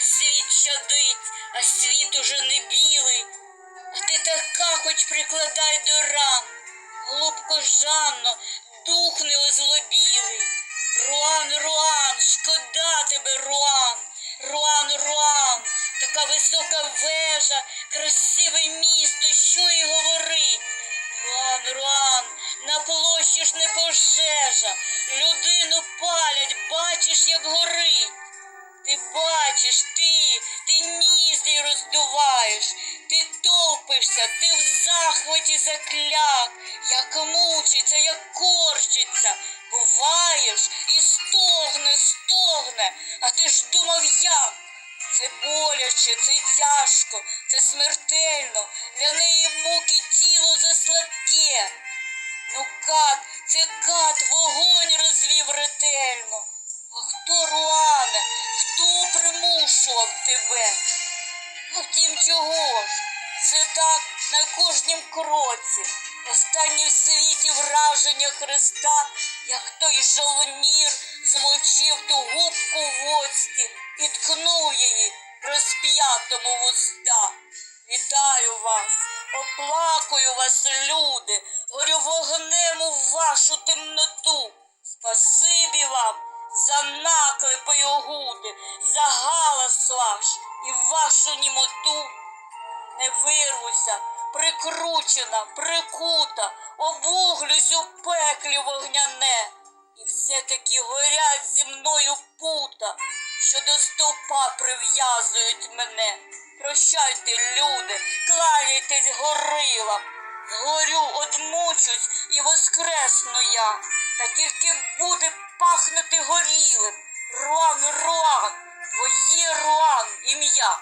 щадить, а світ уже не білий. А ти така, хоч прикладай до ран, голубко Жанно, дух не озлобілий. Руан, Руан, шкода тебе, Руан, Руан, Руан, така висока вежа, красиве місто, що й говорить. Руан, Руан, на площі ж не пожежа, людину палять, бачиш, як горить. Ти бачиш, ти, ти ніздрі роздуваєш, ти топишся, ти в захваті закляк, як мучиться, як корчиться, буваєш і стогне, стогне, а ти ж думав як? Це боляче, це тяжко, це смертельно, для неї муки тіло заслабке. Ну кат, це кат вогонь розвів ретельно. Тебе? А втім, чого? Це так на кожнім кроці. Останнє в світі враження Христа, як той жалонір змочив ту губку в оцті і ткнув її розп'ятому в уста. Вітаю вас, оплакую вас, люди, горю вогнем у вашу темноту. Спасибі вам за наклепи огуди, за галас ваш і вашу німоту. Не вирвуся, прикручена, прикута, обуглюсь у пеклі вогняне. І все-таки горять зі мною пута, що до стовпа прив'язують мене. Прощайте, люди, кланяйтесь горилам. Згорю, одмучусь і воскресну я, та тільки буде пахнути горілим. Руан, Руан, твоє Руан, ім'я.